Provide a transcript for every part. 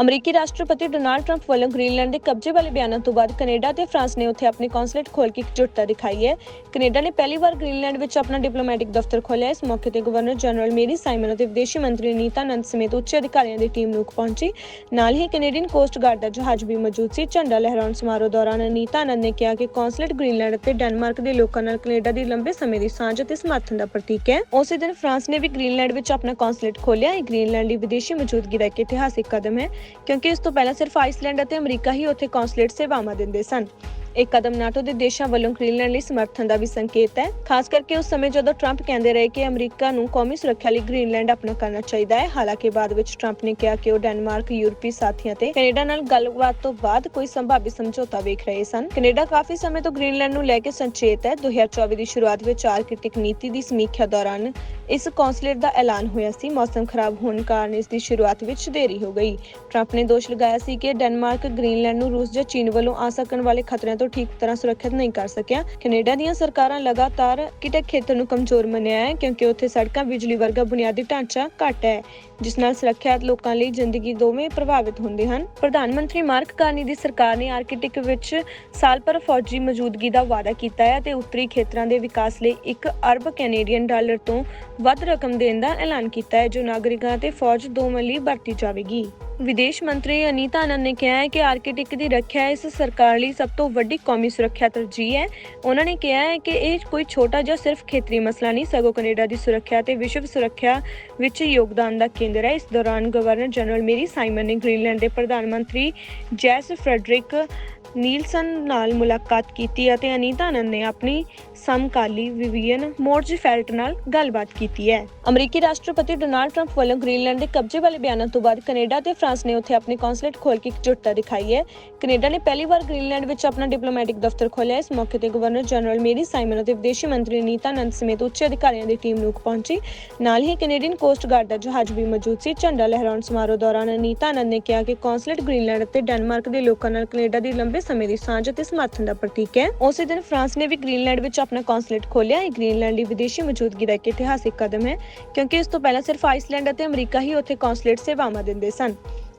ਅਮਰੀਕੀ ਰਾਸ਼ਟਰਪਤੀ Donald Trump ਵੱਲੋਂ ਗ੍ਰੀਨਲੈਂਡ ਦੇ ਕਬਜ਼ੇ ਵਾਲੇ ਬਿਆਨਾਂ ਤੋਂ ਬਾਅਦ ਕੈਨੇਡਾ ਤੇ ਫਰਾਂਸ ਨੇ ਉੱਥੇ ਆਪਣੀ ਕੌਂਸੂਲੇਟ ਖੋਲ ਕੇ ਇਕਜੁੱਟਤਾ ਦਿਖਾਈ ਹੈ। ਕੈਨੇਡਾ ਨੇ ਪਹਿਲੀ ਵਾਰ ਗ੍ਰੀਨਲੈਂਡ ਵਿੱਚ ਆਪਣਾ ਡਿਪਲੋਮੈਟਿਕ ਦਫ਼ਤਰ ਖੋਲ੍ਹਿਆ ਇਸ ਮੌਕੇ ਤੇ ਗਵਰਨਰ ਜਨਰਲ ਮੇਰੀ ਸਾਈਮਨ ਅਤੇ ਵਿਦੇਸ਼ੀ ਮੰਤਰੀ ਨੀਤਾ ਨੰਦ ਸਮੇਤ ਉੱਚ ਅਧਿਕਾਰੀਆਂ ਦੀ ਟੀਮ ਨੂੰ ਪਹੁੰਚੀ। ਨਾਲ ਹੀ ਕੈਨੇਡੀਅਨ ਕੋਸਟ ਗਾਰਡ ਦਾ ਜਹਾਜ਼ ਵੀ ਮੌਜੂਦ ਸੀ। ਝੰਡਾ ਲਹਿਰਾਉਣ ਸਮਾਰੋਹ ਦੌਰਾਨ ਨੀਤਾ ਨੰਦ ਨੇ ਕਿਹਾ ਕਿ ਕੌਂਸੂਲੇਟ ਗ੍ਰੀਨਲੈਂਡ ਅਤੇ ਡੈਨਮਾਰਕ ਦੇ ਲੋਕਾਂ ਨਾਲ ਕੈਨੇਡਾ ਦੀ ਲੰਬੇ ਸਮੇਂ ਦੀ ਸਾਂਝ ਅਤੇ ਸਮਰਥਨ ਦਾ ਪ੍ਰਤੀਕ ਹੈ। ਉਸੇ ਦਿਨ ਫਰਾਂਸ ਨੇ ਵੀ ਗ੍ਰੀਨਲੈਂਡ ਵਿੱਚ ਆਪਣਾ ਕੌਂਸੂਲੇਟ ਖੋਲ੍ਹਿਆ। ਇਹ ਗ੍ਰੀਨਲੈਂਡ ਲਈ ਵਿਦੇਸ਼ੀ ਮੌਜੂਦਗੀ ਦਾ ਇੱਕ ਇਤਿਹਾਸਿਕ ਕਦਮ ਹੈ। ਕਿਉਂਕਿ ਇਸ ਤੋਂ ਪਹਿਲਾਂ ਸਿਰਫ ਆਈਸਲੈਂਡ ਅਤੇ ਅਮਰੀਕਾ ਹੀ ਉੱਥੇ ਕੌਂਸੂਲੇਟ ਸੇਵਾਵਾਂ ਦਿੰਦੇ ਸਨ। ਇਹ ਕਦਮ ਨਾਟੋ ਦੇ ਦੇਸ਼ਾਂ ਵੱਲੋਂ ਗ੍ਰੀਨਲੈਂਡ ਲਈ ਸਮਰਥਨ ਦਾ ਵੀ ਸੰਕੇਤ ਹੈ। ਖਾਸ ਕਰਕੇ ਉਸ ਸਮੇਂ ਜਦੋਂ ਟਰੰਪ ਕਹਿੰਦੇ ਰਹੇ ਕਿ ਅਮਰੀਕਾ ਨੂੰ ਕੌਮੀ ਸੁਰੱਖਿਆ ਲਈ ਗ੍ਰੀਨਲੈਂਡ ਆਪਣਾ ਕਰਨਾ ਚਾਹੀਦਾ ਹੈ, ਹਾਲਾਂਕਿ ਬਾਅਦ ਵਿੱਚ ਟਰੰਪ ਨੇ ਕਿਹਾ ਕਿ ਉਹ ਡੈਨਮਾਰਕ, ਯੂਰਪੀ ਸਾਥੀਆਂ ਤੇ ਕੈਨੇਡਾ ਨਾਲ ਗੱਲਬਾਤ ਤੋਂ ਬਾਅਦ ਕੋਈ ਸੰਭਾਵੀ ਸਮਝੌਤਾ ਵੇਖ ਰਹੇ ਸਨ। ਕੈਨੇਡਾ ਕਾਫੀ ਸਮੇਂ ਤੋਂ ਗ੍ਰੀਨਲੈਂਡ ਨੂੰ ਲੈ ਕੇ ਸੰਚੇਤ ਹੈ। 2024 ਦੀ ਸ਼ੁਰੂਆਤ ਵਿੱਚ ਆਰਕਟਿਕ ਨੀਤੀ ਦੀ ਸਮੀਖਿਆ ਦੌਰਾਨ ਇਸ ਕੌਂਸਲੇਟ ਦਾ ਐਲਾਨ ਹੋਇਆ ਸੀ। ਮੌਸਮ ਖਰਾਬ ਹੋਣ ਕਾਰਨ ਇਸ ਦੀ ਸ਼ੁਰੂਆਤ ਵਿੱਚ ਦੇਰੀ ਹੋ ਗਈ। ਟਰੰਪ ਨੇ ਦੋਸ਼ ਲਗਾਇਆ ਸੀ ਕਿ ਡੈਨਮਾਰਕ, ਗ੍ਰੀਨਲੈਂਡ ਨੂੰ ਰੂਸ ਜਾਂ ਚੀਨ ਵੱਲੋਂ ਆ ਸਕਣ ਵਾਲੇ ਖਤਰਿਆਂ ਤੋਂ ਠੀਕ ਤਰ੍ਹਾਂ ਸੁਰੱਖਿਅਤ ਨਹੀਂ ਕਰ ਸਕਿਆ। ਕੈਨੇਡਾ ਦੀਆਂ ਸਰਕਾਰਾਂ ਲਗਾਤਾਰ ਕਿਟਕ ਖੇਤਰ ਨੂੰ ਕਮਜ਼ੋਰ ਮੰਨਿਆ ਹੈ, ਕਿਉਂਕਿ ਉੱਥੇ ਸੜਕਾਂ ਬਿਜਲੀ ਵਰਗਾ ਬੁਨਿਆਦੀ ਢਾਂਚਾ ਘੱਟ ਹੈ, ਜਿਸ ਨਾਲ ਸੁਰੱਖਿਅਤ ਲੋਕਾਂ ਲਈ ਜ਼ਿੰਦਗੀ ਦੋਵੇਂ ਪ੍ਰਭਾਵਿਤ ਹੁੰਦੇ ਹਨ। ਪ੍ਰਧਾਨ ਮੰਤਰੀ ਮਾਰਕ ਕਾਰਨੀ ਦੀ ਸਰਕਾਰ ਨੇ ਆਰਕਟਿਕ ਵਿੱਚ ਸਾਲ ਭਰ ਫੌਜੀ ਮੌਜੂਦਗੀ ਦਾ ਵਾਅਦਾ ਕੀਤਾ ਹੈ ਤੇ ਉੱਤਰੀ ਖੇਤਰਾਂ ਦੇ ਵਿਕਾਸ ਲਈ 1 ਅਰਬ ਕੈਨੇਡੀਅਨ ਡਾਲਰ ਤੋਂ ਵੱਧ ਰਕਮ ਦੇਣ ਦਾ ਐਲਾਨ ਕੀਤਾ ਹੈ, ਜੋ ਨਾਗਰਿਕਾਂ ਤੇ ਫੌਜ ਦੋਵਾਂ ਲਈ ਵਰਤੀ ਜਾਵੇਗੀ। ਵਿਦੇਸ਼ ਮੰਤਰੀ ਅਨੀਤਾ ਆਨੰਦ ਨੇ ਕਿਹਾ ਹੈ ਕਿ ਆਰਕੀਟਿਕ ਦੀ ਰੱਖਿਆ ਇਸ ਸਰਕਾਰ ਲਈ ਸਭ ਤੋਂ ਵੱਡੀ ਕੌਮੀ ਸੁਰੱਖਿਆ ਤਰਜੀਹ ਹੈ। ਉਹਨਾਂ ਨੇ ਕਿਹਾ ਹੈ ਕਿ ਇਹ ਕੋਈ ਛੋਟਾ ਜਿਹਾ ਸਿਰਫ ਖੇਤਰੀ ਮਸਲਾ ਨਹੀਂ, ਸਗੋਂ ਕੈਨੇਡਾ ਦੀ ਸੁਰੱਖਿਆ ਤੇ ਵਿਸ਼ਵ ਸੁਰੱਖਿਆ ਵਿੱਚ ਯੋਗਦਾਨ ਦਾ ਕੇਂਦਰ ਹੈ। ਇਸ ਦੌਰਾਨ ਗਵਰਨਰ ਜਨਰਲ ਮੇਰੀ ਸਾਈਮਨ ਨੇ ਗ੍ਰੀਨਲੈਂਡ ਦੇ ਪ੍ਰਧਾਨ ਮੰਤਰੀ ਜੈਸ ਫਰੈਡਰਿਕ ਨੀਲਸਨ ਨਾਲ ਮੁਲਾਕਾਤ ਕੀਤੀ ਅਤੇ ਅਨੀਤਾ ਨੰਦ ਨੇ ਆਪਣੀ ਸਮਕਾਲੀ ਵਿਵੀਅਨ ਮੋਰਜਫੈਲਟ ਨਾਲ ਗੱਲਬਾਤ ਕੀਤੀ ਹੈ। ਅਮਰੀਕੀ ਰਾਸ਼ਟਰਪਤੀ ਡੋਨਾਲਡ ਟਰੰਪ ਵੱਲੋਂ ਗ੍ਰੀਨਲੈਂਡ ਦੇ ਕਬਜ਼ੇ ਵਾਲੇ ਬਿਆਨਾਂ ਤੋਂ ਬਾਅਦ ਕੈਨੇਡਾ ਤੇ ਫਰਾਂਸ ਨੇ ਉੱਥੇ ਆਪਣੇ ਕੌਂਸੂਲੇਟ ਖੋਲ੍ਹ ਕੇ ਇਕਜੁੱਟਤਾ ਦਿਖਾਈ ਹੈ। ਕੈਨੇਡਾ ਨੇ ਪਹਿਲੀ ਵਾਰ ਗ੍ਰੀਨਲੈਂਡ ਵਿੱਚ ਆਪਣਾ ਡਿਪਲੋਮੈਟਿਕ ਦਫ਼ਤਰ ਖੋਲ੍ਹਿਆ ਇਸ ਮੌਕੇ ਤੇ ਗਵਰਨਰ ਜਨਰਲ ਮੇਰੀ ਸਾਈਮਨ ਅਤੇ ਵਿਦੇਸ਼ੀ ਮੰਤਰੀ ਅਨੀਤਾ ਨੰਦ ਸਮੇਤ ਉੱਚ ਅਧਿਕਾਰੀਆਂ ਦੀ ਟੀਮ ਨੂੰ ਪਹੁੰਚੀ। ਨਾਲ ਹੀ ਕੈਨੇਡੀਅਨ ਕੋਸਟ ਗਾਰਡ ਦਾ ਜਹਾਜ਼ ਵੀ ਮੌਜੂਦ ਸੀ। ਝੰਡਾ ਲਹਿਰਾਉਣ ਸਮਾਰੋਹ ਦੌਰਾਨ ਅਨੀਤਾ ਨੰਦ ਨੇ ਕਿਹਾ ਕਿ ਕੌਂਸੂਲੇਟ ਗ੍ਰੀਨਲੈਂਡ ਅਤੇ ਡੈਨਮਾਰਕ ਦੇ ਲੋਕਾਂ ਨਾਲ ਕੈਨੇਡਾ ਦੀ ਲੰਬੇ ਸਮੇਂ ਦੀ ਸਾਂਝ ਅਤੇ ਸਮਰਥਨ ਦਾ ਪ੍ਰਤੀਕ ਹੈ। ਉਸੇ ਦਿਨ ਫਰਾਂਸ ਨੇ ਵੀ ਗ੍ਰੀਨਲੈਂਡ ਵਿੱਚ ਆਪਣਾ ਕੌਂਸੂਲੇਟ ਖੋਲ੍ਹਿਆ। ਇਹ ਗ੍ਰੀਨਲੈਂਡ ਦੀ ਵਿਦੇਸ਼ੀ ਮੌਜੂਦਗੀ ਦਾ ਇੱਕ ਇਤਿਹਾਸਿਕ ਕਦਮ ਹੈ, ਕਿਉਂਕਿ ਇਸ ਤੋਂ ਪਹਿਲਾਂ ਸਿਰਫ ਆਈਸਲੈਂਡ ਅਤੇ ਅਮਰੀਕਾ ਹੀ ਉੱਥੇ ਕੌਂਸੂਲੇਟ ਸੇਵਾਵਾਂ ਦਿੰਦੇ ਸਨ।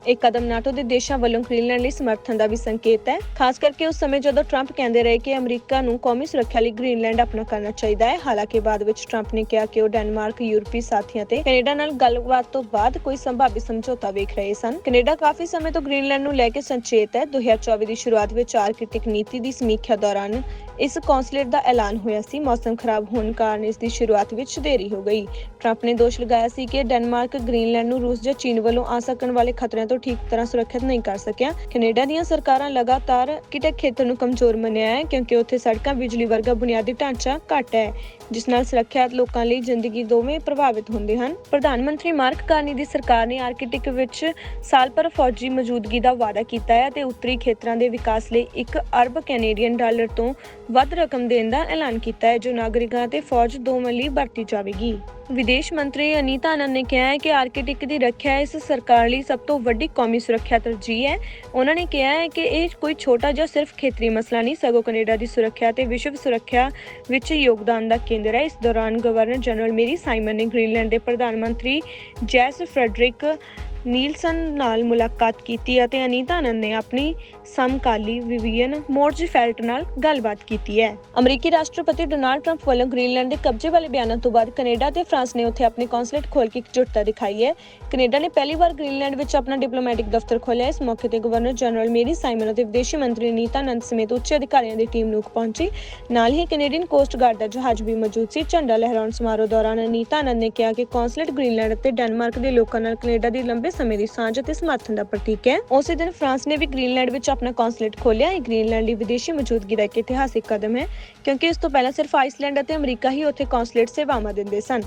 ਇਹ ਕਦਮ ਨਾਟੋ ਦੇ ਦੇਸ਼ਾਂ ਵੱਲੋਂ ਗ੍ਰੀਨਲੈਂਡ ਲਈ ਸਮਰਥਨ ਦਾ ਵੀ ਸੰਕੇਤ ਹੈ। ਖਾਸ ਕਰਕੇ ਉਸ ਸਮੇਂ ਜਦੋਂ ਟਰੰਪ ਕਹਿੰਦੇ ਰਹੇ ਕਿ ਅਮਰੀਕਾ ਨੂੰ ਕੌਮੀ ਸੁਰੱਖਿਆ ਲਈ ਗ੍ਰੀਨਲੈਂਡ ਆਪਣਾ ਕਰਨਾ ਚਾਹੀਦਾ ਹੈ, ਹਾਲਾਂਕਿ ਬਾਅਦ ਵਿੱਚ ਟਰੰਪ ਨੇ ਕਿਹਾ ਕਿ ਉਹ ਡੈਨਮਾਰਕ ਯੂਰਪੀ ਸਾਥੀਆਂ ਤੇ ਕੈਨੇਡਾ ਨਾਲ ਗੱਲਬਾਤ ਤੋਂ ਬਾਅਦ ਕੋਈ ਸੰਭਾਵੀ ਸਮਝੌਤਾ ਵੇਖ ਰਹੇ ਸਨ। ਕੈਨੇਡਾ ਕਾਫੀ ਸਮੇਂ ਤੋਂ ਗ੍ਰੀਨਲੈਂਡ ਨੂੰ ਲੈ ਕੇ ਸੰਚੇਤ ਹੈ। 2024 ਦੀ ਸ਼ੁਰੂਆਤ ਵਿੱਚ ਆਰਕਟਿਕ ਨੀਤੀ ਦੀ ਸਮੀਖਿਆ ਦੌਰਾਨ ਇਸ ਕੌਂਸੂਲੇਟ ਦਾ ਐਲਾਨ ਹੋਇਆ ਸੀ। ਮੌਸਮ ਖਰਾਬ ਹੋਣ ਕਾਰਨ ਇਸ ਦੀ ਸ਼ੁਰੂਆਤ ਵਿੱਚ ਦੇਰੀ ਹੋ ਗਈ। ਟਰੰਪ ਨੇ ਦੋਸ਼ ਲਗਾਇਆ ਸੀ ਕਿ ਡੈਨਮਾਰਕ, ਗ੍ਰੀਨਲੈਂਡ ਨੂੰ ਰੂਸ ਜਾਂ ਚੀਨ ਵੱਲੋਂ ਆ ਸਕਣ ਵਾਲੇ ਖਤਰਿਆਂ ਤੋਂ ਠੀਕ ਤਰ੍ਹਾਂ ਸੁਰੱਖਿਅਤ ਨਹੀਂ ਕਰ ਸਕਿਆ। ਕੈਨੇਡਾ ਦੀਆਂ ਸਰਕਾਰਾਂ ਲਗਾਤਾਰ ਕਿਟਕ ਖੇਤਰ ਨੂੰ ਕਮਜ਼ੋਰ ਮੰਨਿਆ ਹੈ ਕਿਉਂਕਿ ਉੱਥੇ ਸੜਕਾਂ ਬਿਜਲੀ ਵਰਗਾ ਬੁਨਿਆਦੀ ਢਾਂਚਾ ਘੱਟ ਹੈ, ਜਿਸ ਨਾਲ ਸੁਰੱਖਿਅਤ ਲੋਕਾਂ ਲਈ ਜ਼ਿੰਦਗੀ ਦੋਵੇਂ ਪ੍ਰਭਾਵਿਤ ਹੁੰਦੇ ਹਨ। ਪ੍ਰਧਾਨ ਮੰਤਰੀ ਮਾਰਕ ਕਾਰਨੀ ਦੀ ਸਰਕਾਰ ਨੇ ਆਰਕਟਿਕ ਵਿੱਚ ਸਾਲ ਭਰ ਫੌਜੀ ਮੌਜੂਦਗੀ ਦਾ ਵਾਅਦਾ ਕੀਤਾ ਹੈ ਤੇ ਉੱਤਰੀ ਖੇਤਰਾਂ ਦੇ ਵਿਕਾਸ ਲਈ 1 ਅਰਬ ਕੈਨੇਡੀਅਨ ਡਾਲਰ ਤੋਂ ਵੱਧ ਰਕਮ ਦੇਣ ਦਾ ਐਲਾਨ ਕੀਤਾ ਹੈ, ਜੋ ਨਾਗਰਿਕਾਂ ਅਤੇ ਫੌਜ ਦੋਵਾਂ ਲਈ ਵਰਤੀ ਜਾਵੇਗੀ। ਵਿਦੇਸ਼ ਮੰਤਰੀ ਅਨੀਤਾ ਆਨੰਦ ਨੇ ਕਿਹਾ ਹੈ ਕਿ ਆਰਕੀਟਿਕ ਦੀ ਰੱਖਿਆ ਇਸ ਸਰਕਾਰ ਲਈ ਸਭ ਤੋਂ ਵੱਡੀ ਕੌਮੀ ਸੁਰੱਖਿਆ ਤਰਜੀਹ ਹੈ। ਉਹਨਾਂ ਨੇ ਕਿਹਾ ਹੈ ਕਿ ਇਹ ਕੋਈ ਛੋਟਾ ਜਿਹਾ ਸਿਰਫ ਖੇਤਰੀ ਮਸਲਾ ਨਹੀਂ, ਸਗੋਂ ਕੈਨੇਡਾ ਦੀ ਸੁਰੱਖਿਆ ਤੇ ਵਿਸ਼ਵ ਸੁਰੱਖਿਆ ਵਿੱਚ ਯੋਗਦਾਨ ਦਾ ਕੇਂਦਰ ਹੈ। ਇਸ ਦੌਰਾਨ ਗਵਰਨਰ ਜਨਰਲ ਮੇਰੀ ਸਾਈਮਨ ਨੇ ਗ੍ਰੀਨਲੈਂਡ ਦੇ ਪ੍ਰਧਾਨ ਮੰਤਰੀ ਜੈਸ ਫਰੈਡਰਿਕ ਨੀਲਸਨ ਨਾਲ ਮੁਲਾਕਾਤ ਕੀਤੀ ਅਤੇ ਅਨੀਤਾ ਆਨੰਦ ਨੇ ਆਪਣੀ ਸਮਕਾਲੀ ਵਿਵੀਅਨ ਮੋਰਜਫੈਲਟ ਨਾਲ ਗੱਲਬਾਤ ਕੀਤੀ ਹੈ। ਅਮਰੀਕੀ ਰਾਸ਼ਟਰਪਤੀ ਡੋਨਾਲਡ ਟਰੰਪ ਵੱਲੋਂ ਗ੍ਰੀਨਲੈਂਡ ਦੇ ਕਬਜ਼ੇ ਵਾਲੇ ਬਿਆਨਾਂ ਤੋਂ ਬਾਅਦ ਕੈਨੇਡਾ ਤੇ ਫਰਾਂਸ ਨੇ ਉੱਥੇ ਆਪਣੀ ਕੌਂਸੂਲੇਟ ਖੋਲ੍ਹ ਕੇ ਇਕਜੁੱਟਤਾ ਦਿਖਾਈ ਹੈ। ਕੈਨੇਡਾ ਨੇ ਪਹਿਲੀ ਵਾਰ ਗ੍ਰੀਨਲੈਂਡ ਵਿੱਚ ਆਪਣਾ ਡਿਪਲੋਮੈਟਿਕ ਦਫ਼ਤਰ ਖੋਲ੍ਹਿਆ ਇਸ ਮੌਕੇ ਤੇ ਗਵਰਨਰ ਜਨਰਲ ਮੇਰੀ ਸਾਈਮਨ ਅਤੇ ਵਿਦੇਸ਼ੀ ਮੰਤਰੀ ਨੀਤਾ ਨੰਦ ਸਮੇਤ ਉੱਚ ਅਧਿਕਾਰੀਆਂ ਦੀ ਟੀਮ ਨੂੰ ਪਹੁੰਚੀ। ਨਾਲ ਹੀ ਕੈਨੇਡੀਅਨ ਕੋਸਟ ਗਾਰਡ ਦਾ ਜਹਾਜ਼ ਵੀ ਮੌਜੂਦ ਸੀ। ਝੰਡਾ ਲਹਿਰਾਉਣ ਸਮਾਰੋਹ ਦੌਰਾਨ ਨੀਤਾ ਆਨੰਦ ਨੇ ਕਿਹਾ ਕਿ ਕੌਂਸੂਲੇਟ ਗ੍ਰੀਨਲੈਂਡ ਅਤੇ ਡੈਨਮਾਰਕ ਦੇ ਲੋਕਾਂ ਨਾਲ ਕੈਨੇਡਾ ਦੀ ਲੰਬੇ ਸਮੇਂ ਦੀ ਸਾਂਝ ਅਤੇ ਸਮਰਥਨ ਦਾ ਪ੍ਰਤੀਕ ਹੈ। ਉਸੇ ਦਿਨ ਫਰਾਂਸ ਨੇ ਵੀ ਗ੍ਰੀਨਲੈਂਡ ਵਿੱਚ ਆਪਣਾ ਕੌਂਸੂਲੇਟ ਖੋਲ੍ਹਿਆ। ਇਹ ਗ੍ਰੀਨਲੈਂਡ ਦੀ ਵਿਦੇਸ਼ੀ ਮੌਜੂਦਗੀ ਦਾ ਇੱਕ ਇਤਿਹਾਸਿਕ ਕਦਮ ਹੈ, ਕਿਉਂਕਿ ਇਸ ਤੋਂ ਪਹਿਲਾਂ ਸਿਰਫ ਆਈਸਲੈਂਡ ਅਤੇ ਅਮਰੀਕਾ ਹੀ ਉੱਥੇ ਕੌਂਸੂਲੇਟ ਸੇਵਾਵਾਂ ਦਿੰਦੇ ਸਨ।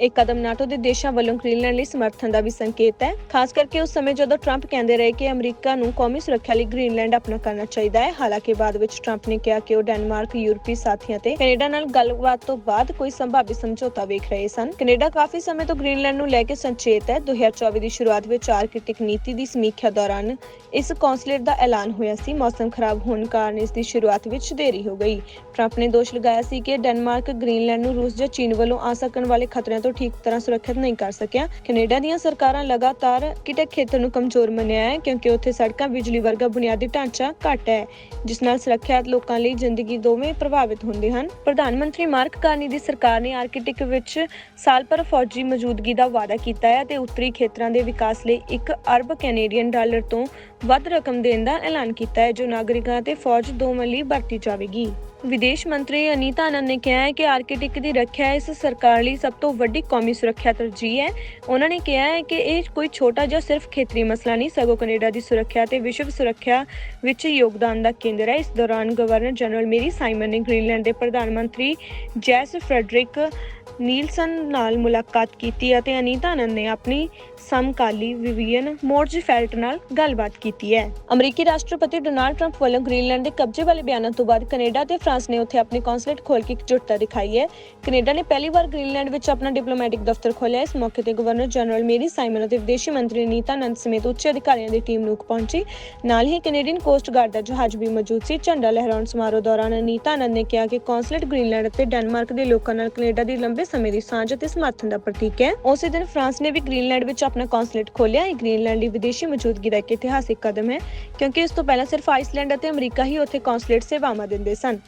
ਇਹ ਕਦਮ ਨਾਟੋ ਦੇ ਦੇਸ਼ਾਂ ਵੱਲੋਂ ਗ੍ਰੀਨਲੈਂਡ ਲਈ ਸਮਰਥਨ ਦਾ ਵੀ ਸੰਕੇਤ ਹੈ। ਖਾਸ ਕਰਕੇ ਉਸ ਸਮੇਂ ਜਦੋਂ ਟਰੰਪ ਕਹਿੰਦੇ ਰਹੇ ਕਿ ਅਮਰੀਕਾ ਨੂੰ ਕੌਮੀ ਸੁਰੱਖਿਆ ਲਈ ਗ੍ਰੀਨਲੈਂਡ ਆਪਣਾ ਕਰਨਾ ਚਾਹੀਦਾ ਹੈ, ਹਾਲਾਂਕਿ ਬਾਅਦ ਵਿੱਚ ਟਰੰਪ ਨੇ ਕਿਹਾ ਕਿ ਉਹ ਡੈਨਮਾਰਕ ਯੂਰਪੀ ਸਾਥੀਆਂ ਤੇ ਕੈਨੇਡਾ ਨਾਲ ਗੱਲਬਾਤ ਤੋਂ ਬਾਅਦ ਕੋਈ ਸੰਭਾਵੀ ਸਮਝੌਤਾ ਵੇਖ ਰਹੇ ਸਨ। ਕੈਨੇਡਾ ਕਾਫੀ ਸਮੇਂ ਤੋਂ ਗ੍ਰੀਨਲੈਂਡ ਨੂੰ ਲੈ ਕੇ ਸੰਚੇਤ ਹੈ। 2024 ਦੀ ਸ਼ੁਰੂਆਤ ਵਿੱਚ ਆਰਕਟਿਕ ਨੀਤੀ ਦੀ ਸਮੀਖਿਆ ਦੌਰਾਨ ਇਸ ਕੌਂਸਲੇਟ ਦਾ ਐਲਾਨ ਹੋਇਆ ਸੀ। ਮੌਸਮ ਖਰਾਬ ਹੋਣ ਕਾਰਨ ਇਸ ਦੀ ਸ਼ੁਰੂਆਤ ਵਿੱਚ ਦੇਰੀ ਹੋ ਗਈ। ਟਰੰਪ ਨੇ ਦੋਸ਼ ਲਗਾਇਆ ਸੀ ਕਿ ਡੈਨਮਾਰਕ ਗ੍ਰੀਨਲੈਂਡ ਨੂੰ ਰੂਸ ਜਾਂ ਚੀਨ ਵੱਲੋਂ ਆ ਸਕਣ ਵਾਲੇ ਖਤਰਿਆਂ ਤੋਂ ਤੋਂ ਠੀਕ ਤਰ੍ਹਾਂ ਸੁਰੱਖਿਅਤ ਨਹੀਂ ਕਰ ਸਕਿਆ। ਕੈਨੇਡਾ ਦੀਆਂ ਸਰਕਾਰਾਂ ਲਗਾਤਾਰ ਕਿਟਕ ਖੇਤਰ ਨੂੰ ਕਮਜ਼ੋਰ ਮੰਨਿਆ ਹੈ, ਕਿਉਂਕਿ ਉੱਥੇ ਸੜਕਾਂ ਬਿਜਲੀ ਵਰਗਾ ਬੁਨਿਆਦੀ ਢਾਂਚਾ ਘੱਟ ਹੈ, ਜਿਸ ਨਾਲ ਸੁਰੱਖਿਅਤ ਲੋਕਾਂ ਲਈ ਜ਼ਿੰਦਗੀ ਦੋਵੇਂ ਪ੍ਰਭਾਵਿਤ ਹੁੰਦੇ ਹਨ। ਪ੍ਰਧਾਨ ਮੰਤਰੀ ਮਾਰਕ ਕਾਰਨੀ ਦੀ ਸਰਕਾਰ ਨੇ ਆਰਕਟਿਕ ਵਿੱਚ ਸਾਲ ਭਰ ਫੌਜੀ ਮੌਜੂਦਗੀ ਦਾ ਵਾਅਦਾ ਕੀਤਾ ਹੈ ਤੇ ਉੱਤਰੀ ਖੇਤਰਾਂ ਦੇ ਵਿਕਾਸ ਲਈ 1 ਅਰਬ ਕੈਨੇਡੀਅਨ ਡਾਲਰ ਤੋਂ ਵੱਧ ਰਕਮ ਦੇਣ ਦਾ ਐਲਾਨ ਕੀਤਾ ਹੈ, ਜੋ ਨਾਗਰਿਕਾਂ ਤੇ ਫੌਜ ਦੋਵਾਂ ਲਈ ਵਰਤੀ ਜਾਵੇਗੀ। ਵਿਦੇਸ਼ ਮੰਤਰੀ ਅਨੀਤਾ ਆਨੰਦ ਨੇ ਕਿਹਾ ਹੈ ਕਿ ਆਰਕਟਿਕ ਦੀ ਰੱਖਿਆ ਇਸ ਸਰਕਾਰ ਲਈ ਸਭ ਤੋਂ ਵੱਡੀ ਕੌਮੀ ਸੁਰੱਖਿਆ ਤਰਜੀਹ ਹੈ। ਉਹਨਾਂ ਨੇ ਕਿਹਾ ਹੈ ਕਿ ਇਹ ਕੋਈ ਛੋਟਾ ਜਿਹਾ ਸਿਰਫ ਖੇਤਰੀ ਮਸਲਾ ਨਹੀਂ, ਸਗੋਂ ਕੈਨੇਡਾ ਦੀ ਸੁਰੱਖਿਆ ਤੇ ਵਿਸ਼ਵ ਸੁਰੱਖਿਆ ਵਿੱਚ ਯੋਗਦਾਨ ਦਾ ਕੇਂਦਰ ਹੈ। ਇਸ ਦੌਰਾਨ ਗਵਰਨਰ ਜਨਰਲ ਮੇਰੀ ਸਾਈਮਨ ਨੇ ਗ੍ਰੀਨਲੈਂਡ ਦੇ ਪ੍ਰਧਾਨ ਮੰਤਰੀ ਜੈਸ ਫਰੈਡਰਿਕ ਨੀਲਸਨ ਨਾਲ ਮੁਲਾਕਾਤ ਕੀਤੀ ਅਤੇ ਅਨੀਤਾ ਨੰਦ ਨੇ ਆਪਣੀ ਸਮਕਾਲੀ ਵਿਵੀਅਨ ਮੋਰਜਫੈਲਟ ਨਾਲ ਗੱਲਬਾਤ ਕੀਤੀ ਹੈ। ਅਮਰੀਕੀ ਰਾਸ਼ਟਰਪਤੀ ਡੋਨਾਲਡ ਟਰੰਪ ਵੱਲੋਂ ਗ੍ਰੀਨਲੈਂਡ ਦੇ ਕਬਜ਼ੇ ਵਾਲੇ ਬਿਆਨਾਂ ਤੋਂ ਬਾਅਦ ਕੈਨੇਡਾ ਤੇ ਫਰਾਂਸ ਨੇ ਉੱਥੇ ਆਪਣੀ ਕੌਂਸੂਲੇਟ ਖੋਲ੍ਹ ਕੇ ਇਕਜੁੱਟਤਾ ਦਿਖਾਈ ਹੈ। ਕੈਨੇਡਾ ਨੇ ਪਹਿਲੀ ਵਾਰ ਗ੍ਰੀਨਲੈਂਡ ਵਿੱਚ ਆਪਣਾ ਡਿਪਲੋਮੈਟਿਕ ਦਫ਼ਤਰ ਖੋਲ੍ਹਿਆ ਇਸ ਮੌਕੇ ਤੇ ਗਵਰਨਰ ਜਨਰਲ ਮੇਰੀ ਸਾਈਮਨ ਅਤੇ ਵਿਦੇਸ਼ੀ ਮੰਤਰੀ ਨੀਤਾ ਨੰਦ ਸਮੇਤ ਉੱਚ ਅਧਿਕਾਰੀਆਂ ਦੀ ਟੀਮ ਨੂਕ ਪਹੁੰਚੀ। ਨਾਲ ਹੀ ਕੈਨੇਡੀਅਨ ਕੋਸਟ ਗਾਰਡ ਦਾ ਜਹਾਜ਼ ਵੀ ਮੌਜੂਦ ਸੀ। ਝੰਡਾ ਲਹਿਰਾਉਣ ਸਮਾਰੋਹ ਦੌਰਾਨ ਨੀਤਾ ਨੰਦ ਨੇ ਕਿਹਾ ਕਿ ਕੌਂਸੂਲੇਟ ਗ੍ਰੀਨਲੈਂਡ ਅਤੇ ਡੈਨਮਾਰਕ ਦੇ ਲੋਕਾਂ ਨਾਲ ਕੈਨੇਡਾ ਦੀ ਲੰਬੇ ਸਮੇਂ ਦੀ ਸਾਂਝ ਅਤੇ ਸਮਰਥਨ ਦਾ ਪ੍ਰਤੀਕ ਹੈ। ਉਸੇ ਦਿਨ ਫਰਾਂਸ ਨੇ ਵੀ ਗ੍ਰੀਨਲੈਂਡ ਵਿੱਚ ਆਪਣਾ ਕੌਂਸੂਲੇਟ ਖੋਲ੍ਹਿਆ। ਇਹ ਗ੍ਰੀਨਲੈਂਡ ਦੀ ਵਿਦੇਸ਼ੀ ਮੌਜੂਦਗੀ ਦਾ ਇੱਕ ਇਤਿਹਾਸਿਕ ਕਦਮ ਹੈ, ਕਿਉਂਕਿ ਇਸ ਤੋਂ ਪਹਿਲਾਂ ਸਿਰਫ ਆਈਸਲੈਂਡ ਅਤੇ ਅਮਰੀਕਾ ਹੀ ਉੱਥੇ ਕੌਂਸੂਲੇਟ ਸੇਵਾਵਾਂ ਦਿੰਦੇ ਸਨ।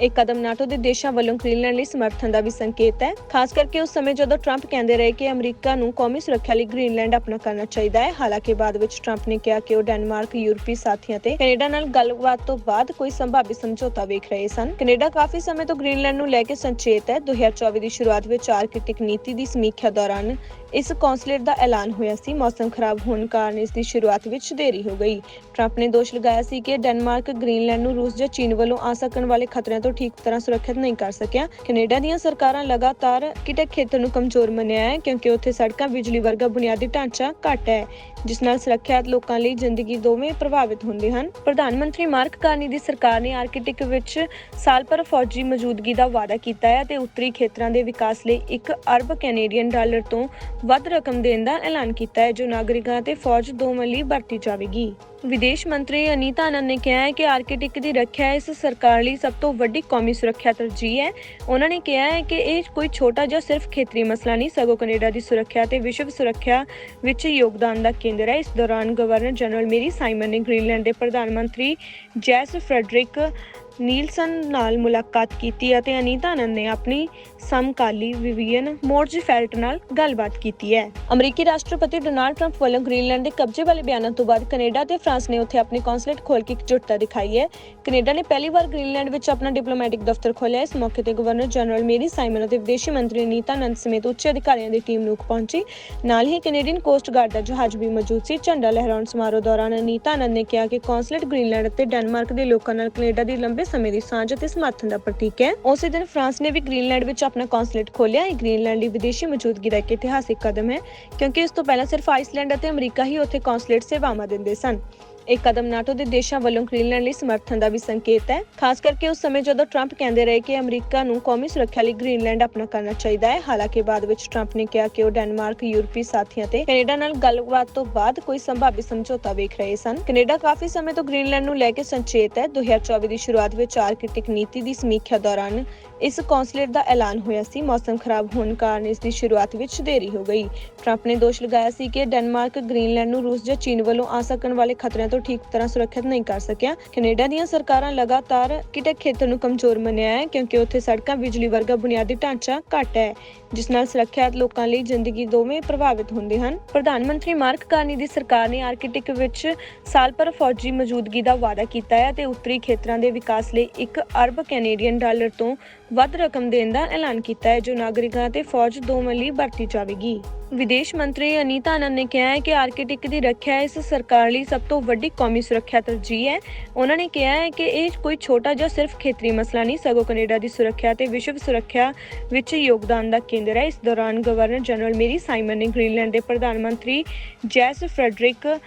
ਇਹ ਕਦਮ ਨਾਟੋ ਦੇ ਦੇਸ਼ਾਂ ਵੱਲੋਂ ਗ੍ਰੀਨਲੈਂਡ ਲਈ ਸਮਰਥਨ ਦਾ ਵੀ ਸੰਕੇਤ ਹੈ। ਖਾਸ ਕਰਕੇ ਉਸ ਸਮੇਂ ਜਦੋਂ ਟਰੰਪ ਕਹਿੰਦੇ ਰਹੇ ਕਿ ਅਮਰੀਕਾ ਨੂੰ ਕੌਮੀ ਸੁਰੱਖਿਆ ਲਈ ਗ੍ਰੀਨਲੈਂਡ ਆਪਣਾ ਕਰਨਾ ਚਾਹੀਦਾ ਹੈ, ਹਾਲਾਂਕਿ ਬਾਅਦ ਵਿੱਚ ਟਰੰਪ ਨੇ ਕਿਹਾ ਕਿ ਉਹ ਡੈਨਮਾਰਕ, ਯੂਰਪੀ ਸਾਥੀਆਂ ਤੇ ਕੈਨੇਡਾ ਨਾਲ ਗੱਲਬਾਤ ਤੋਂ ਬਾਅਦ ਕੋਈ ਸੰਭਾਵੀ ਸਮਝੌਤਾ ਵੇਖ ਰਹੇ ਸਨ। ਕੈਨੇਡਾ ਕਾਫੀ ਸਮੇਂ ਤੋਂ ਗ੍ਰੀਨਲੈਂਡ ਨੂੰ ਲੈ ਕੇ ਸੰਚੇਤ ਹੈ। 2024 ਦੀ ਸ਼ੁਰੂਆਤ ਵਿੱਚ ਆਰਕਟਿਕ ਨੀਤੀ ਦੀ ਸਮੀਖਿਆ ਦੌਰਾਨ ਇਸ ਕੌਂਸੂਲੇਟ ਦਾ ਐਲਾਨ ਹੋਇਆ ਸੀ। ਮੌਸਮ ਖਰਾਬ ਹੋਣ ਕਾਰਨ ਇਸ ਦੀ ਸ਼ੁਰੂਆਤ ਵਿੱਚ ਦੇਰੀ ਹੋ ਗਈ। ਟਰੰਪ ਨੇ ਦੋਸ਼ ਲਗਾਇਆ ਸੀ ਕਿ ਡੈਨਮਾਰਕ, ਗ੍ਰੀਨਲੈਂਡ ਨੂੰ ਰੂਸ ਜਾਂ ਚੀਨ ਵੱਲੋਂ ਆ ਸਕਣ ਵਾਲੇ ਖਤਰਿਆਂ ਤੋਂ ਠੀਕ ਤਰ੍ਹਾਂ ਸੁਰੱਖਿਅਤ ਨਹੀਂ ਕਰ ਸਕਿਆ। ਕੈਨੇਡਾ ਦੀਆਂ ਸਰਕਾਰਾਂ ਲਗਾਤਾਰ ਕਿਟਕ ਖੇਤਰ ਨੂੰ ਕਮਜ਼ੋਰ ਮੰਨਿਆ ਹੈ ਕਿਉਂਕਿ ਉੱਥੇ ਸੜਕਾਂ ਬਿਜਲੀ ਵਰਗਾ ਬੁਨਿਆਦੀ ਢਾਂਚਾ ਘੱਟ ਹੈ। ਜਿਸ ਨਾਲ ਸੁਰੱਖਿਅਤ ਲੋਕਾਂ ਲਈ ਜ਼ਿੰਦਗੀ ਦੋਵੇਂ ਪ੍ਰਭਾਵਿਤ ਹੁੰਦੇ ਹਨ। ਪ੍ਰਧਾਨ ਮੰਤਰੀ ਮਾਰਕ ਕਾਰਨੀ ਦੀ ਸਰਕਾਰ ਨੇ ਆਰਕਟਿਕ ਵਿੱਚ ਸਾਲ ਭਰ ਫੌਜੀ ਮੌਜੂਦਗੀ ਦਾ ਵਾਅਦਾ ਕੀਤਾ ਹੈ ਤੇ ਉੱਤਰੀ ਖੇਤਰਾਂ ਦੇ ਵਿਕਾਸ ਲਈ 1 ਅਰਬ ਕੈਨੇਡੀਅਨ ਡਾਲਰ ਤੋਂ ਵੱਧ ਰਕਮ ਦੇਣ ਦਾ ਐਲਾਨ ਕੀਤਾ ਹੈ, ਜੋ ਨਾਗਰਿਕਾਂ ਅਤੇ ਫੌਜ ਦੋਵਾਂ ਲਈ ਵਰਤੀ ਜਾਵੇਗੀ। ਵਿਦੇਸ਼ ਮੰਤਰੀ ਅਨੀਤਾ ਆਨੰਦ ਨੇ ਕਿਹਾ ਹੈ ਕਿ ਆਰਕੀਟਿਕ ਦੀ ਰੱਖਿਆ ਇਸ ਸਰਕਾਰ ਲਈ ਸਭ ਤੋਂ ਵੱਡੀ ਕੌਮੀ ਸੁਰੱਖਿਆ ਤਰਜੀਹ ਹੈ। ਉਹਨਾਂ ਨੇ ਕਿਹਾ ਹੈ ਕਿ ਇਹ ਕੋਈ ਛੋਟਾ ਜਿਹਾ ਸਿਰਫ ਖੇਤਰੀ ਮਸਲਾ ਨਹੀਂ, ਸਗੋਂ ਕੈਨੇਡਾ ਦੀ ਸੁਰੱਖਿਆ ਤੇ ਵਿਸ਼ਵ ਸੁਰੱਖਿਆ ਵਿੱਚ ਯੋਗਦਾਨ ਦਾ ਕੇਂਦਰ ਹੈ। ਇਸ ਦੌਰਾਨ ਗਵਰਨਰ ਜਨਰਲ ਮੇਰੀ ਸਾਈਮਨ ਨੇ ਗ੍ਰੀਨਲੈਂਡ ਦੇ ਪ੍ਰਧਾਨ ਮੰਤਰੀ ਜੈਸ ਫਰੈਡਰਿਕ ਨੀਲਸਨ ਨਾਲ ਮੁਲਾਕਾਤ ਕੀਤੀ ਅਤੇ ਅਨੀਤਾ ਨੰਦ ਨੇ ਆਪਣੀ ਸਮਕਾਲੀ ਵਿਵੀਅਨ ਮੋਰਜਫੈਲਟ ਨਾਲ ਗੱਲਬਾਤ ਕੀਤੀ ਹੈ। ਅਮਰੀਕੀ ਰਾਸ਼ਟਰਪਤੀ ਡੋਨਾਲਡ ਟਰੰਪ ਵੱਲੋਂ ਗ੍ਰੀਨਲੈਂਡ ਦੇ ਕਬਜ਼ੇ ਵਾਲੇ ਬਿਆਨਾਂ ਤੋਂ ਬਾਅਦ ਕੈਨੇਡਾ ਤੇ ਫਰਾਂਸ ਨੇ ਉੱਥੇ ਆਪਣੀ ਕੌਂਸੂਲੇਟ ਖੋਲ੍ਹ ਕੇ ਇਕਜੁੱਟਤਾ ਦਿਖਾਈ ਹੈ। ਕੈਨੇਡਾ ਨੇ ਪਹਿਲੀ ਵਾਰ ਗ੍ਰੀਨਲੈਂਡ ਵਿੱਚ ਆਪਣਾ ਡਿਪਲੋਮੈਟਿਕ ਦਫ਼ਤਰ ਖੋਲ੍ਹਿਆ ਇਸ ਮੌਕੇ ਤੇ ਗਵਰਨਰ ਜਨਰਲ ਮੇਰੀ ਸਾਈਮਨ ਅਤੇ ਵਿਦੇਸ਼ੀ ਮੰਤਰੀ ਨੀਤਾ ਨੰਦ ਸਮੇਤ ਉੱਚ ਅਧਿਕਾਰੀਆਂ ਦੀ ਟੀਮ ਨੂੰ ਪਹੁੰਚੀ। ਨਾਲ ਹੀ ਕੈਨੇਡੀਅਨ ਕੋਸਟ ਗਾਰਡ ਦਾ ਜਹਾਜ਼ ਵੀ ਮੌਜੂਦ ਸੀ। ਝੰਡਾ ਲਹਿਰਾਉਣ ਸਮਾਰੋਹ ਦੌਰਾਨ ਨੀਤਾ ਨੰਦ ਨੇ ਕਿਹਾ ਕਿ ਕੌਂਸੂਲੇਟ ਗ੍ਰੀਨਲੈਂਡ ਅਤੇ ਡੈਨਮਾਰਕ ਦੇ ਲੋਕਾਂ ਨਾਲ ਕੈਨੇਡਾ ਦੀ ਲੰਬੇ ਸਮੇਂ ਦੀ ਸਾਂਝ ਅਤੇ ਸਮਰਥਨ ਦਾ ਪ੍ਰਤੀਕ ਹੈ। ਉਸੇ ਦਿਨ ਫਰਾਂਸ ਨੇ ਵੀ ਗ੍ਰੀਨਲੈਂਡ ਵਿੱਚ ਆਪਣਾ ਕੌਂਸੂਲੇਟ ਖੋਲ੍ਹਿਆ। ਇਹ ਗ੍ਰੀਨਲੈਂਡ ਦੀ ਵਿਦੇਸ਼ੀ ਮੌਜੂਦਗੀ ਦਾ ਇੱਕ ਇਤਿਹਾਸਿਕ ਕਦਮ ਹੈ, ਕਿਉਂਕਿ ਇਸ ਤੋਂ ਪਹਿਲਾਂ ਸਿਰਫ ਆਈਸਲੈਂਡ ਅਤੇ ਅਮਰੀਕਾ ਹੀ ਉੱਥੇ ਕੌਂਸੂਲੇਟ ਸੇਵਾਵਾਂ ਦਿੰਦੇ ਸਨ। ਇਹ ਕਦਮ ਨਾਟੋ ਦੇ ਦੇਸ਼ਾਂ ਵੱਲੋਂ ਗ੍ਰੀਨਲੈਂਡ ਲਈ ਸਮਰਥਨ ਦਾ ਵੀ ਸੰਕੇਤ ਹੈ। ਖਾਸ ਕਰਕੇ ਉਸ ਸਮੇਂ ਜਦੋਂ ਟਰੰਪ ਕਹਿੰਦੇ ਰਹੇ ਕਿ ਅਮਰੀਕਾ ਨੂੰ ਕੌਮੀ ਸੁਰੱਖਿਆ ਲਈ ਗ੍ਰੀਨਲੈਂਡ ਆਪਣਾ ਕਰਨਾ ਚਾਹੀਦਾ ਹੈ, ਹਾਲਾਂਕਿ ਬਾਅਦ ਵਿੱਚ ਟਰੰਪ ਨੇ ਕਿਹਾ ਕਿ ਉਹ ਡੈਨਮਾਰਕ, ਯੂਰਪੀ ਸਾਥੀਆਂ ਤੇ ਕੈਨੇਡਾ ਨਾਲ ਗੱਲਬਾਤ ਤੋਂ ਬਾਅਦ ਕੋਈ ਸੰਭਾਵੀ ਸਮਝੌਤਾ ਵੇਖ ਰਹੇ ਸਨ। ਕੈਨੇਡਾ ਕਾਫੀ ਸਮੇਂ ਤੋਂ ਗ੍ਰੀਨਲੈਂਡ ਨੂੰ ਲੈ ਕੇ ਸੰਚੇਤ ਹੈ। 2024 ਦੀ ਸ਼ੁਰੂਆਤ ਵਿੱਚ ਆਰਕਟਿਕ ਨੀਤੀ ਦੀ ਸਮੀਖਿਆ ਦੌਰਾਨ ਇਸ ਕੌਂਸਲੇਟ ਦਾ ਐਲਾਨ ਹੋਇਆ ਸੀ। ਮੌਸਮ ਖਰਾਬ ਹੋਣ ਕਾਰਨ ਇਸ ਦੀ ਸ਼ੁਰੂਆਤ ਵਿੱਚ ਦੇਰੀ ਹੋ ਗਈ। ਟਰੰਪ ਨੇ ਦੋਸ਼ ਲਗਾਇਆ ਸੀ ਕਿ ਡੈਨਮਾਰਕ, ਗ੍ਰੀਨਲੈਂਡ ਨੂੰ ਰੂਸ ਜਾਂ ਚੀਨ ਵੱਲੋਂ ਆ ਸਕਣ ਵਾਲੇ ਖਤਰਿਆਂ ਤੋਂ ਠੀਕ ਤਰ੍ਹਾਂ ਸੁਰੱਖਿਅਤ ਨਹੀਂ ਕਰ ਸਕਿਆ। ਕੈਨੇਡਾ ਦੀਆਂ ਸਰਕਾਰਾਂ ਲਗਾਤਾਰ ਕਿਟਕ ਖੇਤਰ ਨੂੰ ਕਮਜ਼ੋਰ ਮੰਨਿਆ ਹੈ, ਕਿਉਂਕਿ ਉੱਥੇ ਸੜਕਾਂ ਬਿਜਲੀ ਵਰਗਾ ਬੁਨਿਆਦੀ ਢਾਂਚਾ ਘੱਟ ਹੈ, ਜਿਸ ਨਾਲ ਸੁਰੱਖਿਅਤ ਲੋਕਾਂ ਲਈ ਜ਼ਿੰਦਗੀ ਦੋਵੇਂ ਪ੍ਰਭਾਵਿਤ ਹੁੰਦੇ ਹਨ। ਪ੍ਰਧਾਨ ਮੰਤਰੀ ਮਾਰਕ ਕਾਰਨੀ ਦੀ ਸਰਕਾਰ ਨੇ ਆਰਕਟਿਕ ਵਿੱਚ ਸਾਲ ਭਰ ਫੌਜੀ ਮੌਜੂਦਗੀ ਦਾ ਵਾਅਦਾ ਕੀਤਾ ਹੈ ਤੇ ਉੱਤਰੀ ਖੇਤਰਾਂ ਦੇ ਵਿਕਾਸ ਲਈ 1 ਅਰਬ ਕੈਨੇਡੀਅਨ ਡਾਲਰ ਤੋਂ ਵੱਧ ਰਕਮ ਦੇਣ ਦਾ ਐਲਾਨ ਕੀਤਾ ਹੈ, ਜੋ ਨਾਗਰਿਕਾਂ ਤੇ ਫੌਜ ਦੋਵਾਂ ਲਈ ਵਰਤੀ ਜਾਵੇਗੀ। ਵਿਦੇਸ਼ ਮੰਤਰੀ ਅਨੀਤਾ ਆਨੰਦ ਨੇ ਕਿਹਾ ਹੈ ਕਿ ਆਰਕੀਟਿਕ ਦੀ ਰੱਖਿਆ ਇਸ ਸਰਕਾਰ ਲਈ ਸਭ ਤੋਂ ਵੱਡੀ ਕੌਮੀ ਸੁਰੱਖਿਆ ਤਰਜੀਹ ਹੈ। ਉਹਨਾਂ ਨੇ ਕਿਹਾ ਹੈ ਕਿ ਇਹ ਕੋਈ ਛੋਟਾ ਜਾਂ ਸਿਰਫ ਖੇਤਰੀ ਮਸਲਾ ਨਹੀਂ, ਸਗੋਂ ਕੈਨੇਡਾ ਦੀ ਸੁਰੱਖਿਆ ਤੇ ਵਿਸ਼ਵ ਸੁਰੱਖਿਆ ਵਿੱਚ ਯੋਗਦਾਨ ਦਾ ਕੇਂਦਰ ਹੈ। ਇਸ ਦੌਰਾਨ ਗਵਰਨਰ ਜਨਰਲ ਮੇਰੀ ਸਾਈਮਨ ਨੇ ਗ੍ਰੀਨਲੈਂਡ ਦੇ ਪ੍ਰਧਾਨ ਮੰਤਰੀ ਜੈਸ ਫਰੈਡਰਿਕ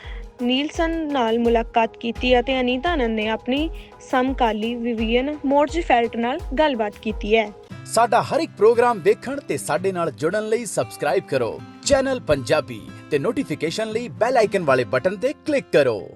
ਨੀਲਸਨ ਨਾਲ ਮੁਲਾਕਾਤ ਕੀਤੀ ਅਤੇ ਅਨੀਤਾ ਆਨੰਦ ਨੇ ਆਪਣੀ ਸਮਕਾਲੀ ਵਿਵੀਅਨ ਮੋਰਜਫੈਲਟ ਨਾਲ ਗੱਲਬਾਤ ਕੀਤੀ ਹੈ। ਸਾਡਾ ਹਰ ਇੱਕ ਪ੍ਰੋਗਰਾਮ ਦੇਖਣ ਤੇ ਸਾਡੇ ਨਾਲ ਜੁੜਨ ਲਈ ਸਬਸਕ੍ਰਾਈਬ ਕਰੋ। ਚੈਨਲ ਪੰਜਾਬੀ ਤੇ ਨੋਟੀਫਿਕੇਸ਼ਨ ਲਈ ਬੈਲ ਆਈਕਨ ਵਾਲੇ ਬਟਨ ਤੇ ਕਲਿੱਕ ਕਰੋ।